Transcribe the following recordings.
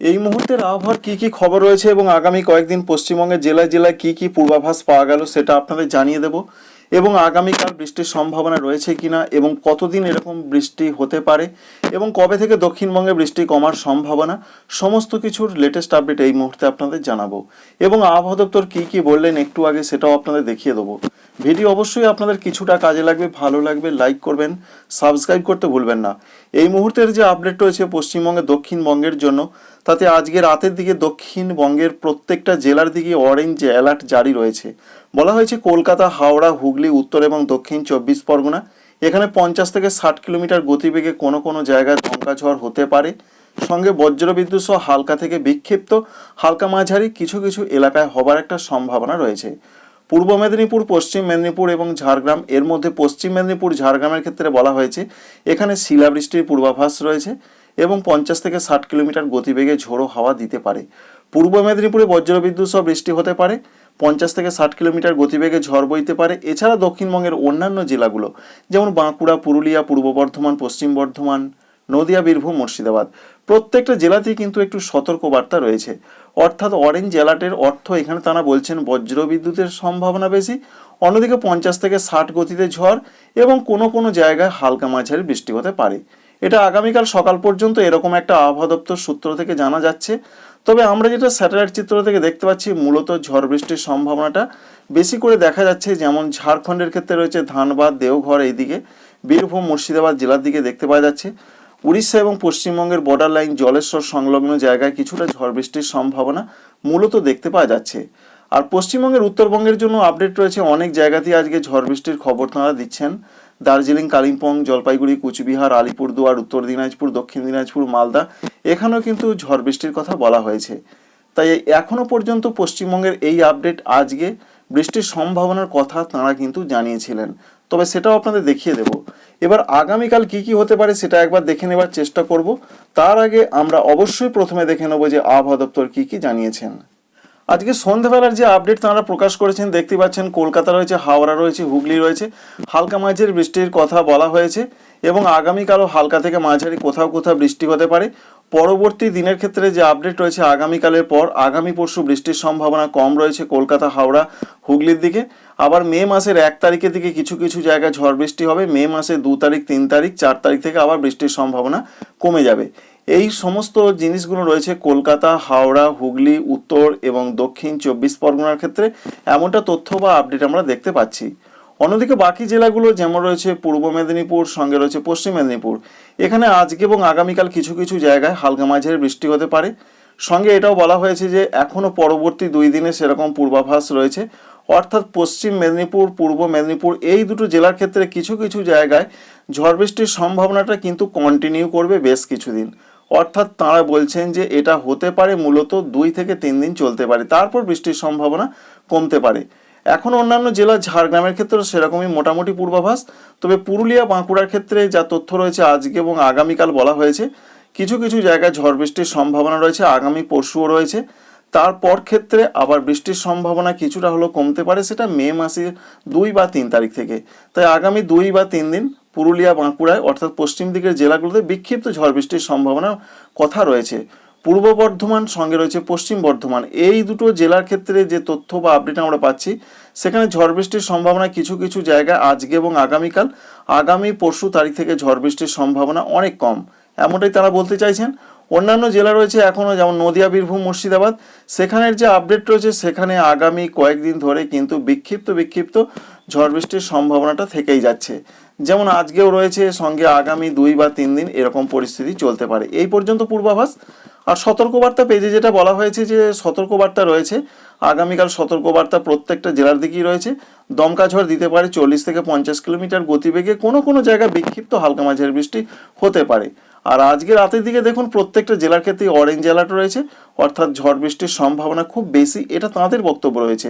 এই মুহূর্তের আবহাওয়ার কি কি খবর রয়েছে এবং আগামী কয়েকদিন পশ্চিমবঙ্গের জেলায় জেলায় কি কি পূর্বাভাস পাওয়া গেল সেটা আপনাদের জানিয়ে দেব। এবং আগামীকাল বৃষ্টির সম্ভাবনা রয়েছে কিনা এবং কতদিন এরকম বৃষ্টি হতে পারে এবং কবে থেকে দক্ষিণবঙ্গে বৃষ্টি কমার সম্ভাবনা, সমস্ত কিছুর লেটেস্ট আপডেট এই মুহূর্তে আপনাদের জানাব। এবং আবহাওয়া দপ্তর কী কী বললেন একটু আগে সেটাও আপনাদের দেখিয়ে দেবো। ভিডিও অবশ্যই আপনাদের কিছুটা কাজে লাগবে, ভালো লাগবে লাইক করবেন সাবস্ক্রাইব করতে ভুলবেন না। এই মুহূর্তের যে আপডেট রয়েছে পশ্চিমবঙ্গে, দক্ষিণবঙ্গের জন্য, তাতে আজকে রাতের দিকে দক্ষিণবঙ্গের প্রত্যেকটা জেলার দিকে অরেঞ্জ অ্যালার্ট জারি রয়েছে। বলা হয়েছে কলকাতা, হাওড়া, হুগলি, উত্তর এবং দক্ষিণ চব্বিশ পরগনা। এখানে পঞ্চাশ থেকে ষাট কিলোমিটার গতিবেগে কোনো কোনো জায়গায় ঝড় হতে পারে। সঙ্গে বজ্রবিদ্যুৎ সহ হালকা থেকে বিক্ষিপ্ত, হালকা মাঝারি কিছু কিছু এলাকায় হবার একটা সম্ভাবনা রয়েছে। পূর্ব মেদিনীপুর, পশ্চিম মেদিনীপুর এবং ঝাড়গ্রাম, এর মধ্যে পশ্চিম মেদিনীপুর, ঝাড়গ্রামের ক্ষেত্রে বলা হয়েছে এখানে শিলাবৃষ্টির পূর্বাভাস রয়েছে এবং পঞ্চাশ থেকে ষাট কিলোমিটার গতিবেগে ঝোড়ো হাওয়া দিতে পারে। পূর্ব মেদিনীপুরে বজ্রবিদ্যুৎ সহ বৃষ্টি হতে পারে। পঞ্চাশ থেকে ষাট কিলোমিটার গতিবেগে ঝড় বইতে পারে। এছাড়া দক্ষিণবঙ্গের অন্যান্য জেলাগুলো, যেমন বাঁকুড়া, পুরুলিয়া, পূর্ব বর্ধমান, পশ্চিম বর্ধমান, নদিয়া, বীরভূম, মুর্শিদাবাদ। প্রত্যেকটা জেলাতেই কিন্তু একটু সতর্কবার্তা রয়েছে। অর্থাৎ অরেঞ্জ অ্যালার্টের অর্থ এখানে তারা বলছেন বজ্রবিদ্যুতের সম্ভাবনা বেশি, অন্যদিকে পঞ্চাশ থেকে ষাট গতিতে ঝড় এবং কোনো কোনো জায়গায় হালকা মাঝারি বৃষ্টি হতে পারে। এটা আগামীকাল সকাল পর্যন্ত এরকম একটা আবহাওয়া দপ্তর সূত্র থেকে জানা যাচ্ছে। তবে আমরা যেটা স্যাটেলাইট চিত্র থেকে দেখতে পাচ্ছি, মূলত ঝড় বৃষ্টির সম্ভাবনাটা বেশি করে দেখা যাচ্ছে, যেমন ঝাড়খণ্ডের ক্ষেত্রে রয়েছে ধানবাদ, দেওঘর এইদিকে, বীরভূম, মুর্শিদাবাদ জেলার দিকে দেখতে পাওয়া যাচ্ছে। উড়িষ্যা এবং পশ্চিমবঙ্গের বর্ডার লাইন জলেশ্বর সংলগ্ন জায়গায় কিছুটা ঝড় বৃষ্টির সম্ভাবনা মূলত দেখতে পাওয়া যাচ্ছে। আর পশ্চিমবঙ্গের উত্তরবঙ্গের জন্য আপডেট রয়েছে, অনেক জায়গাতেই আজকে ঝড় বৃষ্টির খবর তাঁরা দিচ্ছেন। দার্জিলিং, কালিম্পং, জলপাইগুড়ি, কুচবিহার, আলিপুরদুয়ার, উত্তর দিনাজপুর, দক্ষিণ দিনাজপুর, মালদা, এখানেও কিন্তু ঝড় বৃষ্টির কথা বলা হয়েছে। তাই এখনও পর্যন্ত পশ্চিমবঙ্গের এই আপডেট আজকে বৃষ্টির সম্ভাবনার কথা তাঁরা কিন্তু জানিয়েছিলেন। তবে সেটাও আপনাদের দেখিয়ে দেব। এবার আগামীকাল কি কি হতে পারে সেটা একবার দেখে নেবার চেষ্টা করব। তার আগে আমরা অবশ্যই প্রথমে দেখে নেব যে আবহাওয়া দপ্তর কি কি জানিয়েছেন। আজকে সন্ধ্যাবেলার যে আপডেট তাঁরা প্রকাশ করেছেন দেখতে পাচ্ছেন কলকাতা রয়েছে, হাওড়া রয়েছে, হুগলি রয়েছে। হালকা মাঝের বৃষ্টির কথা বলা হয়েছে এবং আগামীকালও হালকা থেকে মাঝারি কোথাও কোথাও বৃষ্টি হতে পারে। পরবর্তী দিনের ক্ষেত্রে যে আপডেট রয়েছে আগামীকালের পর, আগামী পরশু বৃষ্টির সম্ভাবনা কম রয়েছে কলকাতা, হাওড়া, হুগলির দিকে। আবার মে মাসের এক তারিখের দিকে কিছু কিছু জায়গায় ঝড় বৃষ্টি হবে। মে মাসের দু তারিখ, তিন তারিখ, চার তারিখ থেকে আবার বৃষ্টির সম্ভাবনা কমে যাবে। এই সমস্ত জিনিসগুলো রয়েছে কলকাতা, হাওড়া, হুগলি, উত্তর এবং দক্ষিণ চব্বিশ পরগনার ক্ষেত্রে। এমনটা তথ্য বা আপডেট আমরা দেখতে পাচ্ছি। অন্যদিকে বাকি জেলাগুলো যেমন রয়েছে পূর্ব মেদিনীপুর, সঙ্গে রয়েছে পশ্চিম মেদিনীপুর। এখানে আজকে এবং আগামীকাল কিছু কিছু জায়গায় হালকা মাঝারি বৃষ্টি হতে পারে। সঙ্গে এটাও বলা হয়েছে যে এখনও পরবর্তী দুই দিনে সেরকম পূর্বাভাস রয়েছে। অর্থাৎ পশ্চিম মেদিনীপুর, পূর্ব মেদিনীপুর এই দুটো জেলার ক্ষেত্রে কিছু কিছু জায়গায় ঝড় বৃষ্টির সম্ভাবনাটা কিন্তু কন্টিনিউ করবে বেশ কিছুদিন। অর্থাৎ তাঁরা বলছেন যে এটা হতে পারে, মূলত দুই থেকে তিন দিন চলতে পারে। তারপর বৃষ্টির সম্ভাবনা কমতে পারে। এখন অন্যান্য জেলা ঝাড়গ্রামের ক্ষেত্রেও সেরকমই মোটামুটি পূর্বাভাস। তবে পুরুলিয়া, বাঁকুড়ার ক্ষেত্রে যা তথ্য রয়েছে আজকে এবং আগামীকাল বলা হয়েছে, কিছু কিছু জায়গায় ঝড় বৃষ্টির সম্ভাবনা রয়েছে, আগামী পরশুও রয়েছে। তারপর ক্ষেত্রে আবার বৃষ্টির সম্ভাবনা কিছুটা হলেও কমতে পারে, সেটা মে মাসের দুই বা তিন তারিখ থেকে। তাই আগামী দুই বা তিন দিন পুরুলিয়া বাঁকুড়ায়, অর্থাৎ পশ্চিম দিকের জেলাগুলোতে বিক্ষিপ্ত ঝড় বৃষ্টির সম্ভাবনার কথা রয়েছে। পূর্ব বর্ধমান, সঙ্গে রয়েছে পশ্চিম বর্ধমান। এই দুটো জেলার ক্ষেত্রে যে তথ্য বা আপডেট আমরা পাচ্ছি, সেখানে ঝড় বৃষ্টির সম্ভাবনা কিছু কিছু জায়গায় আজকে এবং আগামীকাল। আগামী পরশু তারিখ থেকে ঝড় বৃষ্টির সম্ভাবনা অনেক কম, এমনটাই তারা বলতে চাইছেন। অন্যান্য জেলা রয়েছে এখনও যেমন নদিয়া, বীরভূম, মুর্শিদাবাদ। সেখানের যে আপডেট রয়েছে, সেখানে আগামী কয়েকদিন ধরে কিন্তু বিক্ষিপ্ত বিক্ষিপ্ত ঝড় বৃষ্টির সম্ভাবনাটা থেকেই যাচ্ছে। যেমন আজকেও রয়েছে, সঙ্গে আগামী দুই বা তিন দিন এরকম পরিস্থিতি চলতে পারে। এই পর্যন্ত পূর্বাভাস। আর সতর্কবার্তা পেজে যেটা বলা হয়েছে যে, সতর্কবার্তা রয়েছে। আগামীকাল সতর্কবার্তা প্রত্যেকটা জেলার দিকেই রয়েছে। দমকা ঝড় দিতে পারে চল্লিশ থেকে পঞ্চাশ কিলোমিটার গতিবেগে। কোনো কোনো জায়গায় বিক্ষিপ্ত হালকা মাঝের বৃষ্টি হতে পারে। আর আজকে রাতের দিকে দেখুন প্রত্যেকটা জেলার ক্ষেত্রে অরেঞ্জ অ্যালার্ট রয়েছে, অর্থাৎ ঝড় বৃষ্টির সম্ভাবনা খুব বেশি, এটা তাঁদের বক্তব্য রয়েছে।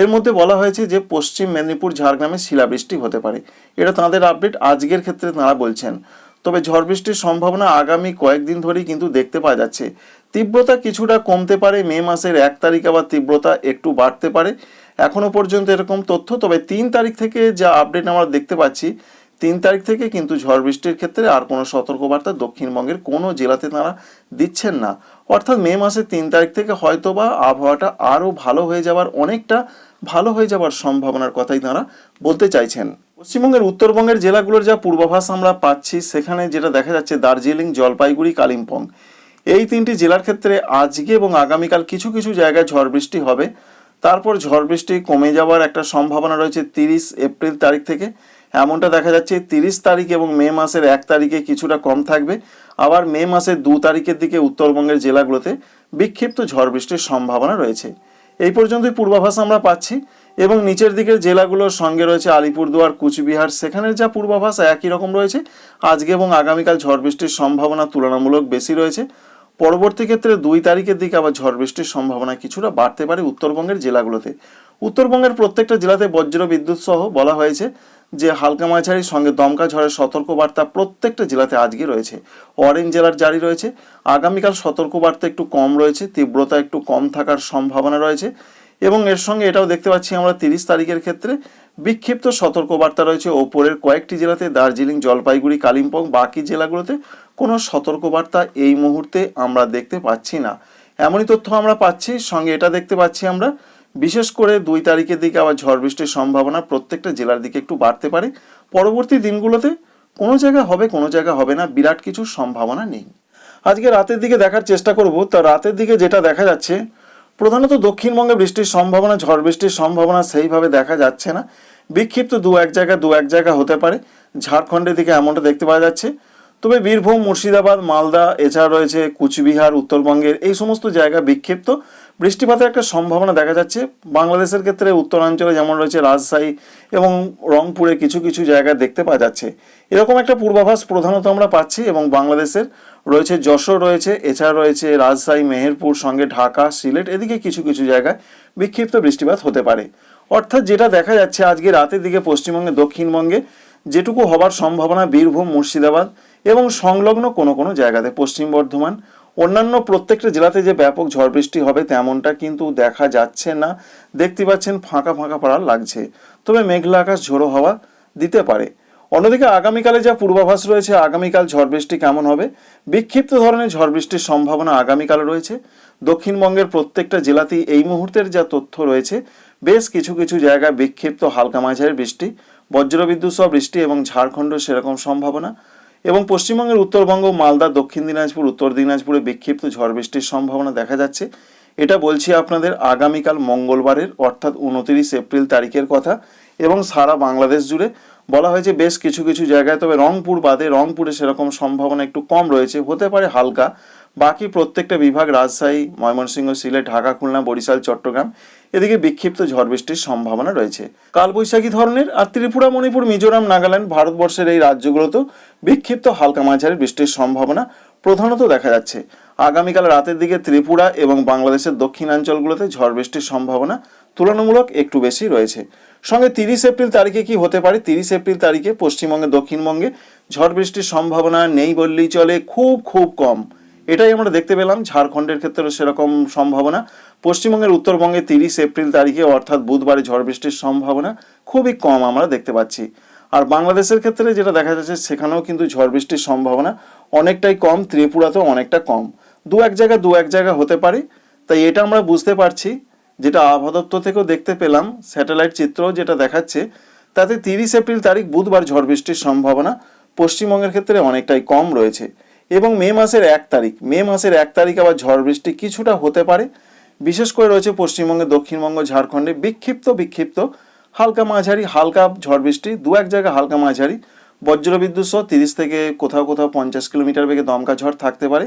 এর মধ্যে বলা হয়েছে যে পশ্চিম মেদিনীপুর, ঝাড়গ্রামে শিলাবৃষ্টি হতে পারে। এটা তাঁদের আপডেট আজকের ক্ষেত্রে তাঁরা বলছেন। তবে ঝড় বৃষ্টির সম্ভাবনা আগামী কয়েকদিন ধরেই কিন্তু দেখতে পাওয়া যাচ্ছে। তীব্রতা কিছুটা কমতে পারে, মে মাসের এক তারিখ আবার তীব্রতা একটু বাড়তে পারে। এখনও পর্যন্ত এরকম তথ্য, তবে তিন তারিখ থেকে যা আপডেট আমরা দেখতে পাচ্ছি তিন তারিখ থেকে কিন্তু ঝড় বৃষ্টির ক্ষেত্রে আর কোনো সতর্কবার্তা দক্ষিণবঙ্গের কোনো জেলাতে তারা দিচ্ছেন না। অর্থাৎ মে মাসের তিন তারিখ থেকে হয়তোবা আবহাওয়াটা আরও ভালো হয়ে যাওয়ার অনেকটা ভালো হয়ে যাওয়ার সম্ভাবনার কথাই তারা বলতে চাইছেন। পশ্চিমবঙ্গের উত্তরবঙ্গের জেলাগুলোর যা পূর্বাভাস আমরা পাচ্ছি, সেখানে যেটা দেখা যাচ্ছে দার্জিলিং, জলপাইগুড়ি, কালিম্পং। এই তিনটি জেলার ক্ষেত্রে আজকে এবং আগামীকাল কিছু কিছু জায়গায় ঝড় বৃষ্টি হবে। তারপর ঝড় বৃষ্টি কমে যাওয়ার একটা সম্ভাবনা রয়েছে তিরিশ এপ্রিল তারিখ থেকে। এমনটা দেখা যাচ্ছে, তিরিশ তারিখ এবং মে মাসের এক তারিখে কিছুটা কম থাকবে। আবার মে মাসের দু তারিখের দিকে উত্তরবঙ্গের জেলাগুলোতে বিক্ষিপ্ত ঝড় বৃষ্টির সম্ভাবনা রয়েছে। এই পর্যন্তই পূর্বাভাস আমরা পাচ্ছি এবং নিচের দিকের জেলাগুলোর সঙ্গে রয়েছে আলিপুরদুয়ার, কুচবিহার, সেখানের যা পূর্বাভাস একই রকম রয়েছে। আজকে এবং আগামীকাল ঝড় বৃষ্টির সম্ভাবনা তুলনামূলক বেশি রয়েছে। পরবর্তী ক্ষেত্রে দুই তারিখের দিকে আবার ঝড় বৃষ্টির সম্ভাবনা কিছুটা বাড়তে পারে উত্তরবঙ্গের জেলাগুলোতে। উত্তরবঙ্গের প্রত্যেকটা জেলাতে বজ্র বিদ্যুৎ সহ বলা হয়েছে। যে হালকা মাঝারির সঙ্গে দমকা ঝড়ের সতর্কবার্তা প্রত্যেকটা জেলাতে আজকে রয়েছে। অরেঞ্জ জেলার জারি রয়েছে। আগামীকাল সতর্কবার্তা একটু কম রয়েছে, তীব্রতা একটু কম থাকার সম্ভাবনা রয়েছে এবং এর সঙ্গে এটাও দেখতে পাচ্ছি আমরা তিরিশ তারিখের ক্ষেত্রে বিক্ষিপ্ত সতর্কবার্তা রয়েছে। ওপরের কয়েকটি জেলাতে দার্জিলিং, জলপাইগুড়ি, কালিম্পং, বাকি জেলাগুলোতে কোনো সতর্কবার্তা এই মুহূর্তে আমরা দেখতে পাচ্ছি না। এমনই তথ্য আমরা পাচ্ছি, সঙ্গে এটা দেখতে পাচ্ছি আমরা বিশেষ করে দুই তারিখের দিকে আবার ঝড় বৃষ্টির সম্ভাবনা প্রত্যেকটা জেলার দিকে একটু বাড়তে পারে। পরবর্তী দিনগুলোতে কোনো জায়গা হবে, কোনো জায়গা হবে না, বিরাট কিছু সম্ভাবনা নেই। আজকে রাতের দিকে দেখার চেষ্টা করব। তা রাতের দিকে যেটা দেখা যাচ্ছে, প্রধানত দক্ষিণবঙ্গে বৃষ্টির সম্ভাবনা, ঝড় বৃষ্টির সম্ভাবনা সেইভাবে দেখা যাচ্ছে না। বিক্ষিপ্ত দু এক জায়গা, দু এক জায়গা হতে পারে। ঝাড়খণ্ডের দিকে এমনটা দেখতে পাওয়া যাচ্ছে। তবে বীরভূম, মুর্শিদাবাদ, মালদা, এছাড়া রয়েছে কুচবিহার, উত্তরবঙ্গের এই সমস্ত জায়গা বিক্ষিপ্ত। বৃষ্টিপাতের একটা সম্ভাবনা দেখা যাচ্ছে। বাংলাদেশের ক্ষেত্রে উত্তরাঞ্চলে যেমন রয়েছে রাজশাহী এবং রংপুরে কিছু কিছু জায়গা দেখতে পাওয়া যাচ্ছে। এরকম একটা পূর্বাভাস প্রধানত আমরা পাচ্ছি এবং বাংলাদেশের রয়েছে যশোর রয়েছে, এছাড়া রয়েছে রাজশাহী, মেহেরপুর, সঙ্গে ঢাকা, সিলেট, এদিকে কিছু কিছু জায়গায় বিক্ষিপ্ত বৃষ্টিপাত হতে পারে। অর্থাৎ যেটা দেখা যাচ্ছে আজকে রাতের দিকে পশ্চিমবঙ্গে, দক্ষিণবঙ্গে যেটুকু হবার সম্ভাবনা বীরভূম, মুর্শিদাবাদ এবং সংলগ্ন কোনো কোনো জায়গাতে পশ্চিম বর্ধমান। অন্যান্য প্রত্যেকটা জেলাতে যে ব্যাপক ঝড় বৃষ্টি হবে তেমনটা কিন্তু দেখা যাচ্ছে না। দেখতে পাচ্ছেন ফাঁকা ফাঁকা পাড়া লাগছে। তবে মেঘলা আকাশ ঝোড়ো হওয়া দিতে পারে। অন্যদিকে আগামীকালে যা পূর্বাভাস রয়েছে, আগামীকাল ঝড় বৃষ্টি কেমন হবে? বিক্ষিপ্ত ধরনের ঝড় বৃষ্টির সম্ভাবনা আগামীকাল রয়েছে। দক্ষিণবঙ্গের প্রত্যেকটা জেলাতেই এই মুহূর্তের যা তথ্য রয়েছে, বেশ কিছু কিছু জায়গায় বিক্ষিপ্ত হালকা মাঝারি বৃষ্টি, বজ্রবিদ্যুৎ সহ বৃষ্টি এবং ঝাড়খণ্ড সেরকম সম্ভাবনা। এবং পশ্চিমবঙ্গের উত্তরবঙ্গ, মালদা, দক্ষিণ দিনাজপুর, উত্তর দিনাজপুরে বিক্ষিপ্ত ঝড় বৃষ্টির সম্ভাবনা দেখা যাচ্ছে। এটা বলছি আপনাদের আগামীকাল মঙ্গলবারের, অর্থাৎ উনতিরিশ এপ্রিল তারিখের কথা এবং সারা বাংলাদেশ জুড়ে বলা হয়েছে বেশ কিছু কিছু জায়গায়, তবে রংপুর বাদে রংপুরে সেরকম সম্ভাবনা একটু কম রয়েছে। হতে পারে হালকা। বাকি প্রত্যেকটা বিভাগ রাজশাহী, ময়মনসিংহ, সিলেট, ঢাকা, খুলনা, বরিশাল, চট্টগ্রাম, এদিকে বিক্ষিপ্ত ঝড় বৃষ্টির সম্ভাবনা রয়েছে। কালবৈশাখী ধরনের আর ত্রিপুরা, মণিপুর, মিজোরাম, নাগাল্যান্ড ভারতবর্ষের এই রাজ্যগুলোতেও বিক্ষিপ্ত হালকা মাঝারি বৃষ্টির সম্ভাবনা প্রধানত দেখা যাচ্ছে। আগামীকাল রাতের দিকে ত্রিপুরা এবং বাংলাদেশের দক্ষিণাঞ্চলগুলোতে ঝড় বৃষ্টির সম্ভাবনা তুলনামূলক একটু বেশি রয়েছে। সঙ্গে তিরিশ এপ্রিল তারিখে কি হতে পারে? তিরিশ এপ্রিল তারিখে পশ্চিমবঙ্গে, দক্ষিণবঙ্গে ঝড় বৃষ্টির সম্ভাবনা নেই বললেই চলে, খুব খুব কম। এটাই আমরা দেখতে পেলাম, ঝাড়খণ্ডের ক্ষেত্রেও সেরকম সম্ভাবনা। পশ্চিমবঙ্গের উত্তরবঙ্গে তিরিশ এপ্রিল তারিখে অর্থাৎ বুধবারে ঝড় বৃষ্টির সম্ভাবনা খুবই কম আমরা দেখতে পাচ্ছি। আর বাংলাদেশের ক্ষেত্রে যেটা দেখা যাচ্ছে, সেখানেও কিন্তু ঝড় বৃষ্টির সম্ভাবনা অনেকটাই কম, ত্রিপুরাতেও অনেকটা কম। দু এক জায়গা দু এক জায়গা হতে পারে। তাই এটা আমরা বুঝতে পারছি। যেটা আবহাওয়া দপ্তর থেকেও দেখতে পেলাম, স্যাটেলাইট চিত্র যেটা দেখাচ্ছে, তাতে তিরিশ এপ্রিল তারিখ বুধবার ঝড় বৃষ্টির সম্ভাবনা পশ্চিমবঙ্গের ক্ষেত্রে অনেকটাই কম রয়েছে এবং মে মাসের এক তারিখ, মে মাসের এক তারিখ আবার ঝড় বৃষ্টি কিছুটা হতে পারে। বিশেষ করে রয়েছে পশ্চিমবঙ্গে দক্ষিণবঙ্গ, ঝাড়খণ্ডে বিক্ষিপ্ত বিক্ষিপ্ত হালকা মাঝারি, হালকা ঝড় বৃষ্টি, দু এক জায়গায় হালকা মাঝারি। বজ্রবিদ্যুৎ সহ তিরিশ থেকে কোথাও কোথাও পঞ্চাশ কিলোমিটার বেগে দমকা ঝড় থাকতে পারে।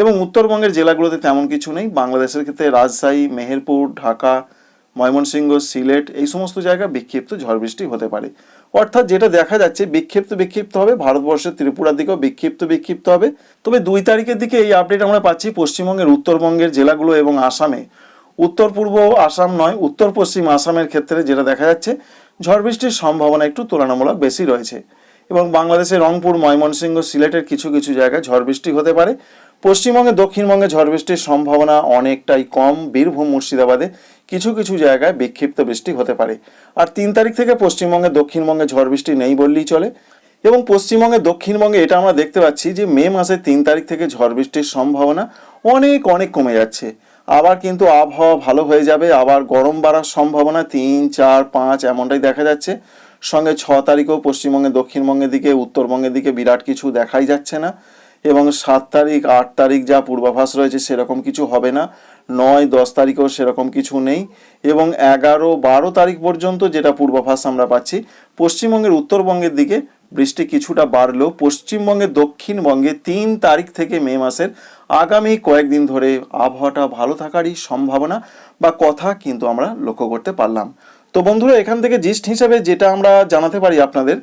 এবং উত্তরবঙ্গের জেলাগুলোতে তেমন কিছু নেই। বাংলাদেশের ক্ষেত্রে রাজশাহী, মেহেরপুর, ঢাকা, ময়মনসিংহ, সিলেট এই সমস্ত জায়গায় বিক্ষিপ্ত ঝড় বৃষ্টি হতে পারে। অর্থাৎ যেটা দেখা যাচ্ছে, বিক্ষিপ্ত বিক্ষিপ্ত হবে, ভারতবর্ষের ত্রিপুরার দিকেও বিক্ষিপ্ত বিক্ষিপ্ত হবে। তবে দুই তারিখের দিকে এই আপডেট আমরা পাচ্ছি পশ্চিমবঙ্গের, উত্তরবঙ্গের জেলাগুলো এবং আসামে। উত্তর পূর্ব আসাম নয়, উত্তর পশ্চিম আসামের ক্ষেত্রে যেটা দেখা যাচ্ছে, ঝড় বৃষ্টির সম্ভাবনা একটু তুলনামূলক বেশি রয়েছে। এবং বাংলাদেশের রংপুর, ময়মনসিংহ, সিলেটের কিছু কিছু জায়গায় ঝড় বৃষ্টি হতে পারে। পশ্চিমবঙ্গে, দক্ষিণবঙ্গে ঝড় বৃষ্টির সম্ভাবনা অনেকটাই কম। বীরভূম, মুর্শিদাবাদে কিছু কিছু জায়গায় বিক্ষিপ্ত বৃষ্টি হতে পারে। আর তিন তারিখ থেকে পশ্চিমবঙ্গে, দক্ষিণবঙ্গে ঝড় বৃষ্টি নেই বললেই চলে। এবং পশ্চিমবঙ্গে, দক্ষিণবঙ্গে এটা আমরা দেখতে পাচ্ছি যে মে মাসের তিন তারিখ থেকে ঝড় বৃষ্টির সম্ভাবনা অনেক অনেক কমে যাচ্ছে। আবার কিন্তু আবহাওয়া ভালো হয়ে যাবে। আবার গরম বাড়ার সম্ভাবনা তিন, চার, পাঁচ এমনটাই দেখা যাচ্ছে। সঙ্গে ছ তারিখেও পশ্চিমবঙ্গে, দক্ষিণবঙ্গের দিকে, উত্তরবঙ্গের দিকে বিরাট কিছু দেখাই যাচ্ছে না। এবং সাত তারিখ, আট তারিখ যা পূর্বাভাস রয়েছে সেরকম কিছু হবে না। নয়, দশ তারিখেও সেরকম কিছু নেই এবং এগারো, বারো তারিখ পর্যন্ত যেটা পূর্বাভাস আমরা পাচ্ছি, পশ্চিমবঙ্গের উত্তরবঙ্গের দিকে বৃষ্টি কিছুটা বাড়লেও পশ্চিমবঙ্গের দক্ষিণবঙ্গে তিন তারিখ থেকে মে মাসের আগামী কয়েকদিন ধরে আবহাওয়াটা ভালো থাকারই সম্ভাবনা বা কথা কিন্তু আমরা লক্ষ্য করতে পারলাম। তো বন্ধুরা, এখান থেকে জিস্ট হিসাবে যেটা আমরা জানাতে পারি আপনাদের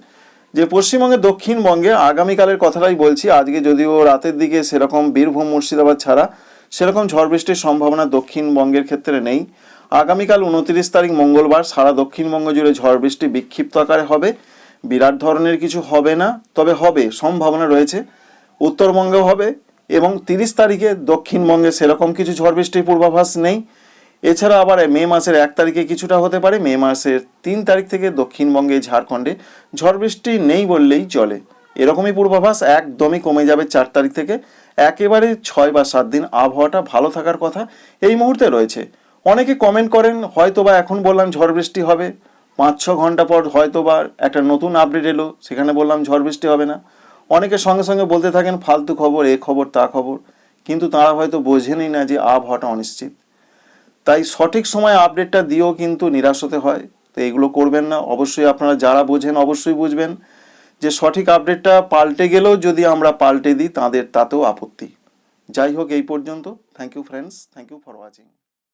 যে পশ্চিমবঙ্গের দক্ষিণবঙ্গে আগামীকালের কথাটাই বলছি, আজকে যদিও রাতের দিকে সেরকম বীরভূম মুর্শিদাবাদ ছাড়া সেরকম ঝড় বৃষ্টির সম্ভাবনা দক্ষিণবঙ্গের ক্ষেত্রে নেই। আগামীকাল উনত্রিশ তারিখ মঙ্গলবার সারা দক্ষিণবঙ্গ জুড়ে ঝড় বৃষ্টি বিক্ষিপ্ত আকারে হবে। বিরাট ধরনের কিছু হবে না, তবে হবে, সম্ভাবনা রয়েছে। উত্তরবঙ্গেও হবে এবং তিরিশ তারিখে দক্ষিণবঙ্গে সেরকম কিছু ঝড় বৃষ্টির পূর্বাভাস নেই। এছাড়া আবার মে মাসের এক তারিখে কিছুটা হতে পারে। মে মাসের তিন তারিখ থেকে দক্ষিণবঙ্গে ঝাড়খণ্ডে ঝড় বৃষ্টি নেই বললেই চলে। এরকমই পূর্বাভাস একদমই কমে যাবে চার তারিখ থেকে। একেবারে ছয় বা সাত দিন আবহাওয়াটা ভালো থাকার কথা এই মুহূর্তে রয়েছে। অনেকে কমেন্ট করেন হয়তো বা এখন বললাম ঝড় বৃষ্টি হবে। পাঁচ ছ ঘণ্টা পর হয়তো বা একটা নতুন আপডেট এলো, সেখানে বললাম ঝড় বৃষ্টি হবে না। অনেকে সঙ্গে সঙ্গে বলতে থাকেন, ফালতু খবর, এ খবর, তা খবর। কিন্তু তারা হয়তো বোঝেনই না যে আবহাওয়াটা অনিশ্চিত। তাই সঠিক সময় আপডেটটা দিয়েও কিন্তু নিরাশ হতে হয়। তো এগুলো করবেন না। অবশ্যই আপনারা যারা বোঝেন অবশ্যই বুঝবেন যে সঠিক আপডেটটা পাল্টে গেলেও যদি আমরা পাল্টে দিই, তাদের তাতেও আপত্তি। যাই হোক, এই পর্যন্ত। Thank you friends thank you for watching